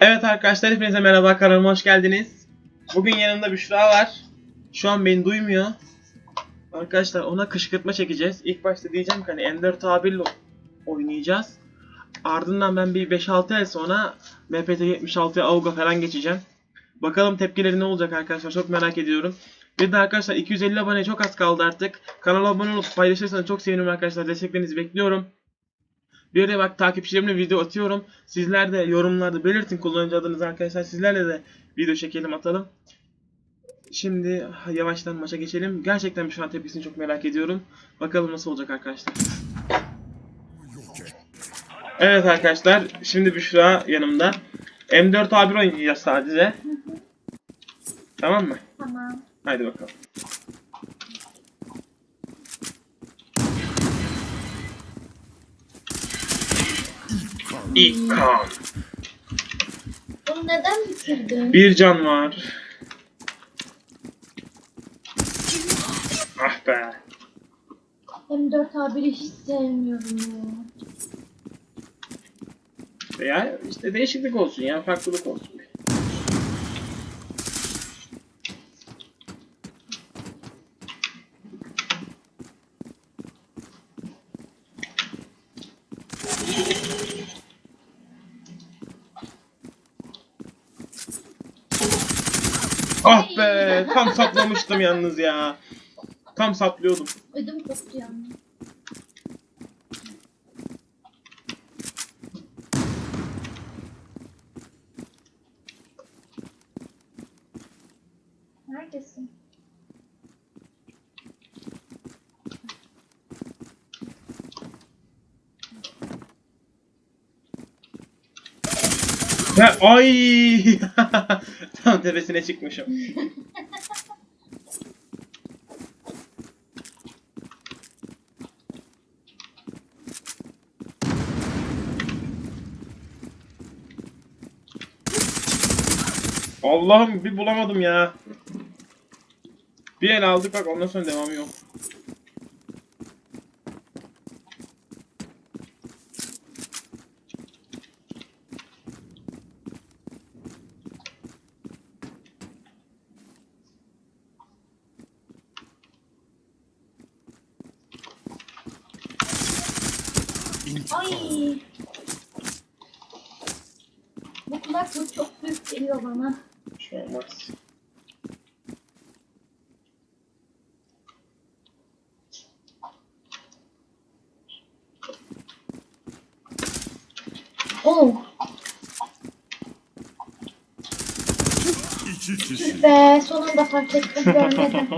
Evet arkadaşlar hepinize merhaba kanalıma hoş geldiniz. Bugün yanımda Büşra var. Şu an beni duymuyor. Arkadaşlar ona kışkırtma çekeceğiz. İlk başta diyeceğim ki hani M4 tabirle oynayacağız. Ardından ben bir 5-6 ay sonra MPT 76'ya Auga falan geçeceğim. Bakalım tepkileri ne olacak arkadaşlar çok merak ediyorum. Bir de arkadaşlar 250 abone çok az kaldı artık. Kanala abone olup paylaşırsanız çok sevinirim arkadaşlar. Desteklerinizi bekliyorum. Bir de bak takipçilerimle video atıyorum. Sizler de yorumlarda belirtin kullanıcı adınızı arkadaşlar. Sizlerle de video çekelim atalım. Şimdi yavaştan maça geçelim. Gerçekten şu an tepkisini çok merak ediyorum. Bakalım nasıl olacak arkadaşlar. Evet arkadaşlar. Şimdi Büşra yanımda. M4 A1 oynayacağız sadece. Tamam mı? Tamam. Haydi bakalım. İlk kan. Bunu neden bitirdin? Bir can var. Ah be. M4 A1'i hiç sevmiyorum ya. Ya işte değişiklik olsun ya farklılık olsun. Ah be tam saplamıştım yalnız ya. Tam saplıyordum. Ödüm koptu yani. Neredesin? Ya ay tam tepesine çıkmışım. Allah'ım bir bulamadım ya. Bir el aldık bak ondan sonra devamı yok. Ay. Bu kulaklık çok büyük geliyor bana. Şey olmaz. Kişi. Be sonunda fark ettim görmedim.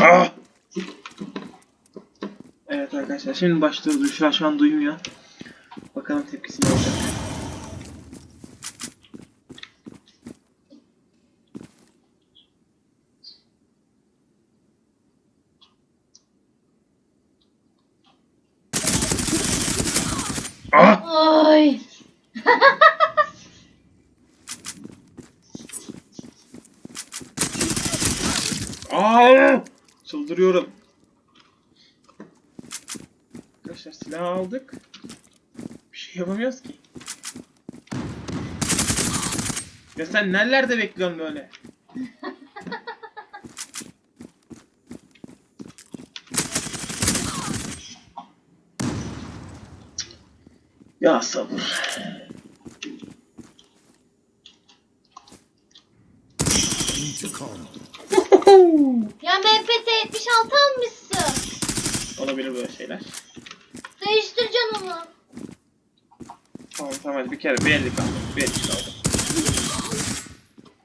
Ah! Evet arkadaşlar şimdi başlıyoruz. Şu an duymuyor. Bakalım tepkisi ne olacak. Ah! Ay. Aa! Çıldırıyorum. Arkadaşlar silah aldık. Yapamıyoruz ki. Ya sen nerelerde bekliyorsun böyle? ya sabır. Ya MPT 76 almışsın. Olabilir böyle şeyler. Değiştireceksin onu. Tamam tamam hadi bir kere bir elli kaldı. Bir elli kaldı.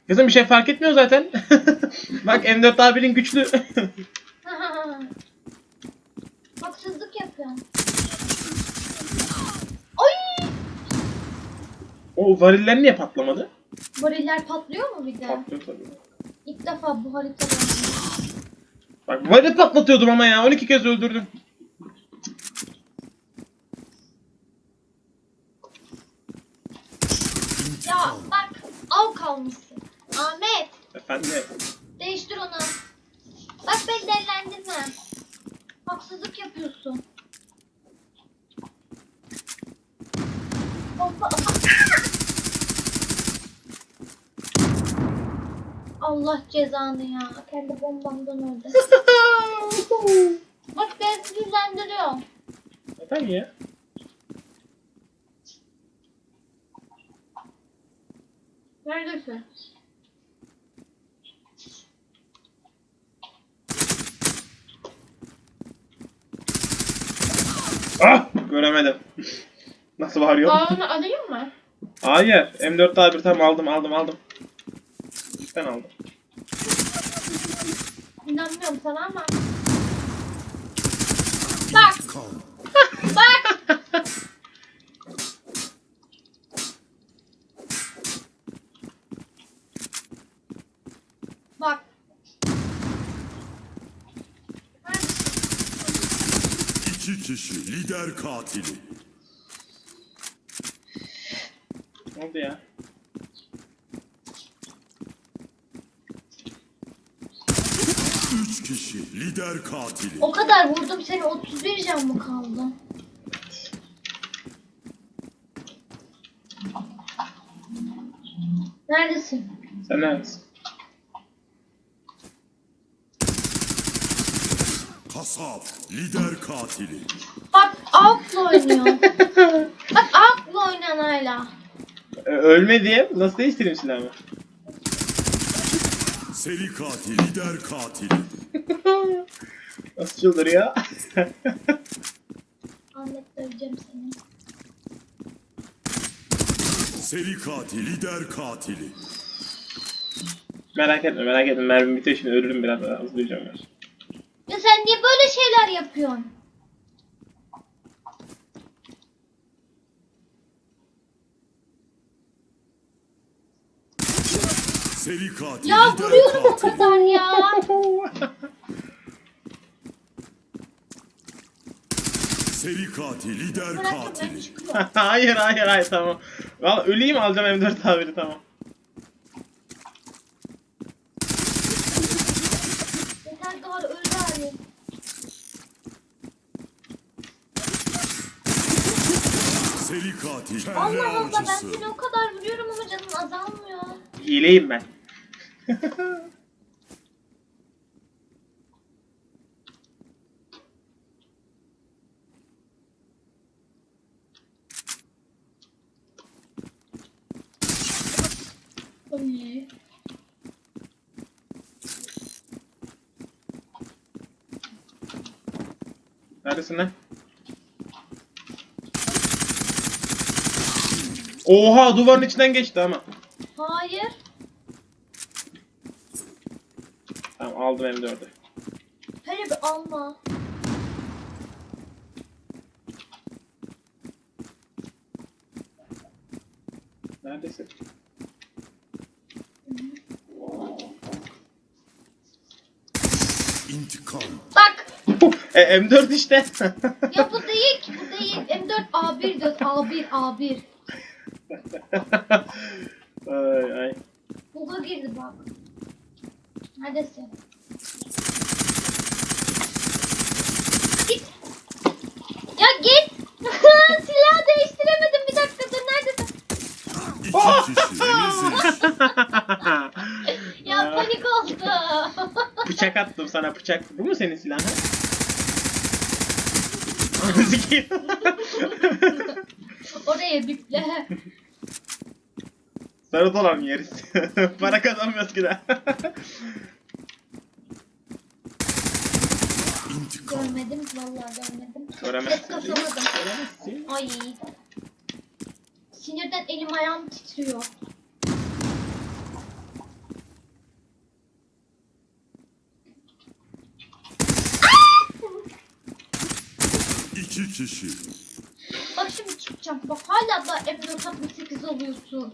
Kızım bir şey fark etmiyor zaten. Bak M4 abinin güçlü. Haksızlık yapıyorsun. Ay. O variller niye patlamadı? Variller patlıyor mu bir de? Patlıyor tabii. İlk defa bu haritada. Bak varil patlatıyordum ama ya 12 kez öldürdüm. Ya bak av kalmışsın. Ahmet Efendim. değiştir onu. Bak beni delilendirme. Haksızlık yapıyorsun. Bomba. Allah cezanı ya. Kendi bombamdan öldü. Bak beni sinirlendiriyor. Neden ya? Neredesin? Ah! Göremedim. Nasıl bağırıyor? Ağını alayım mı? Hayır. M4 daha bir tane aldım aldım aldım. Ben aldım. İnanmıyorum sana ama. Bak. Bak. İki kişi lider katili. Ne oldu ya? Üç kişi lider katili. O kadar vurdum seni 31 can mı kaldı? Neredesin? Sen neredesin? Kasap lider katili. Bak Avk'la oynuyor. Bak Avk'la oynayan hala. Ö- Ölme diye nasıl değiştireyim silahımı? Seri katil lider katili. Nasıl çıldırıyor? Ahmet döveceğim seni. Seri katil lider katili. merak etme merak etme mermim bitiyor şimdi ölürüm biraz daha hızlayacağım ben. Ya sen niye böyle şeyler yapıyorsun? Seri katil Ya vuruyorum o kadar ya. Seri katil lider çıkıyorum. hayır hayır hayır tamam. Valla öleyim alacağım M4 tabiri tamam. Yeter doğru öldü abi. Seri katil. Kelle Allah Allah ben seni o kadar vuruyorum ama canın azalmıyor. Hileyim ben. Ne? Neredesin lan? Oha duvarın içinden geçti ama. Hayır. Tamam aldım M4'ü. Hele bir alma. Neredesin? İntikam. Bak. e, M4 işte. Ya bu değil ki bu değil. M4 A1 diyor. A1 A1. ay ay. Buga girdi bak. Neredesin? Git. Ya git. Silah değiştiremedim. Bir dakika dur neredesin? İki kişi. Ya panik oldu. bıçak attım sana bıçak. Bu mu senin silahın? Sikeyim. Oraya bükle. Sarı dolar mı yeriz? Para kazanmıyoruz ki de. Görmedim. Vallahi görmedim. Göremezsin. Göremezsin. Ay. Sinirden elim ayağım titriyor. İki kişi. Bak şimdi çıkacağım. Bak hala da M468 alıyorsun.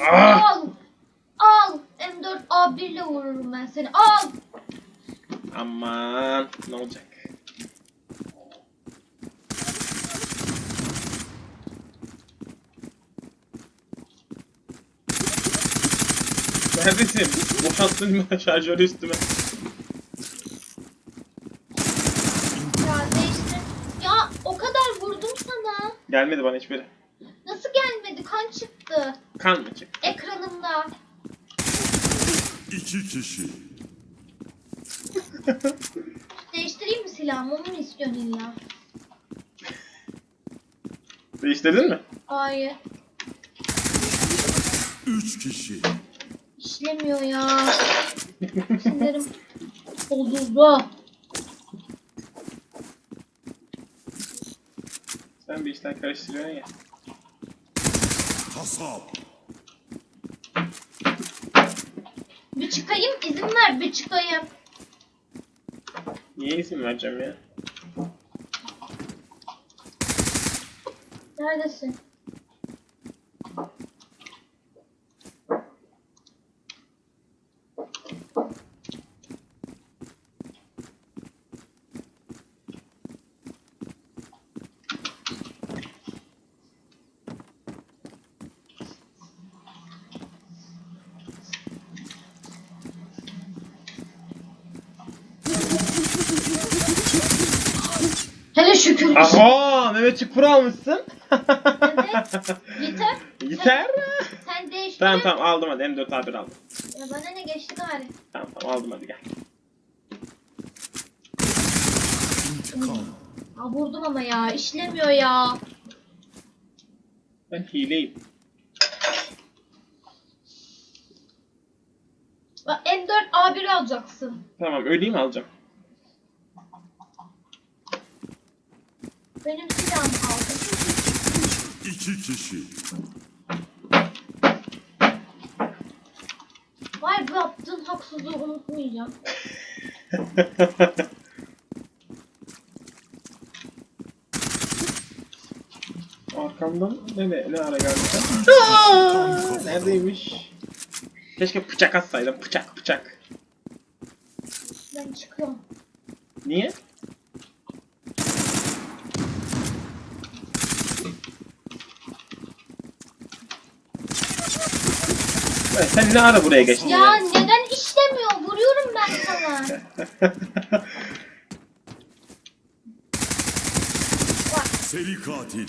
Ah! Al. Al. M4 A1 ile vururum ben seni. Al. Aman ne olacak? Neredesin? Boşalttın mı şarjörü üstüme? Ya değiştir. Ya o kadar vurdum sana. Gelmedi bana hiçbiri. Nasıl gelmedi? Kan çıktı. Kan mı çıktı? İki kişi. Değiştireyim mi silahımı? Onu mu istiyorsun illa? Değiştirdin mi? Hayır. Üç kişi. İşlemiyor ya. Sinirim bozuldu. Sen bir işten karıştırıyorsun ya. Kasap. Bir çıkayım izin ver bir çıkayım. Niye isim vereceğim ya? Neredesin? Hele şükür. Aha Mehmetçik Pro almışsın. Evet. Yeter. Yeter. Sen değiştir. tamam tamam aldım hadi M4 A1 aldım. Ya bana ne geçti gari. Tamam tamam aldım hadi gel. Aa, vurdum ama ya işlemiyor ya. Ben hileyim. Bak, M4 A1 alacaksın. Tamam öleyim alacağım. Benim silahım kaldı. İki kişi. Vay bu yaptığın haksızlığı unutmayacağım. Arkamdan ne ne, ne ara geldi? Aa, Neredeymiş? Keşke bıçak atsaydım bıçak bıçak. Ben çıkıyorum. Niye? Sen ne ara buraya geçtin Ya neden işlemiyor? Vuruyorum ben sana. Seri katil.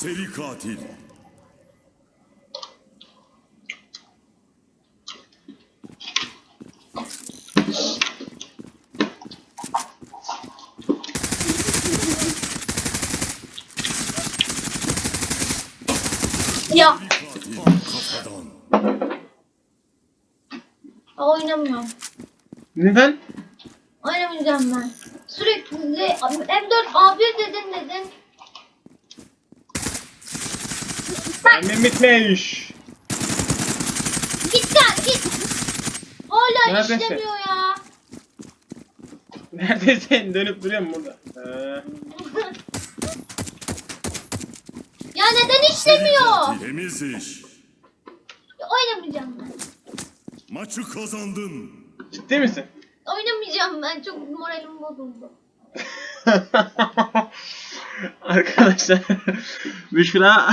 Seri katil. ya Seri katil. Kafadan. Oynamıyorum. Neden? Oynamayacağım ben. Sürekli M4 A1 dedin dedin. Mermim bitmiş. Git lan git. Hala Neredesin? işlemiyor ya. Neredesin? Dönüp duruyorum burada. Ee, Ya neden işlemiyor? Temiz iş. Oynamayacağım ben. Maçı kazandın. ciddi misin? Oynamayacağım ben. Çok moralim bozuldu. Arkadaşlar Büşra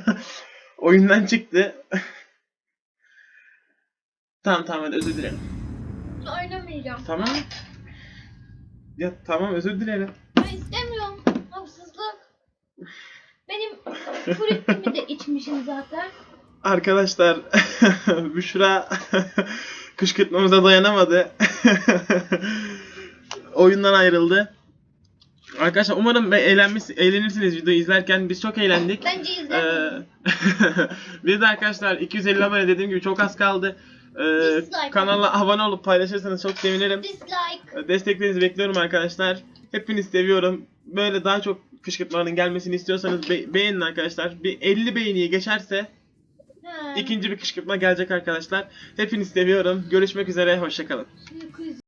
oyundan çıktı. tamam tamam hadi özür dilerim. Oynamayacağım. Tamam. Ya tamam özür dilerim. Ben istemiyorum. Haksızlık. Benim fruitimi de içmişim zaten. Arkadaşlar Büşra kışkırtmamıza dayanamadı. Oyundan ayrıldı. Arkadaşlar umarım eğlenmiş, eğlenirsiniz videoyu izlerken. Biz çok eğlendik. Bence ee, izledim. Bir de arkadaşlar 250 abone dediğim gibi çok az kaldı. Ee, kanala abone olup paylaşırsanız çok sevinirim. Dislike. Ee, desteklerinizi bekliyorum arkadaşlar. Hepinizi seviyorum. Böyle daha çok kışkırtmaların gelmesini istiyorsanız be beğenin arkadaşlar. Bir 50 beğeniyi geçerse ikinci bir kışkırtma gelecek arkadaşlar. Hepinizi seviyorum. Görüşmek üzere. Hoşçakalın.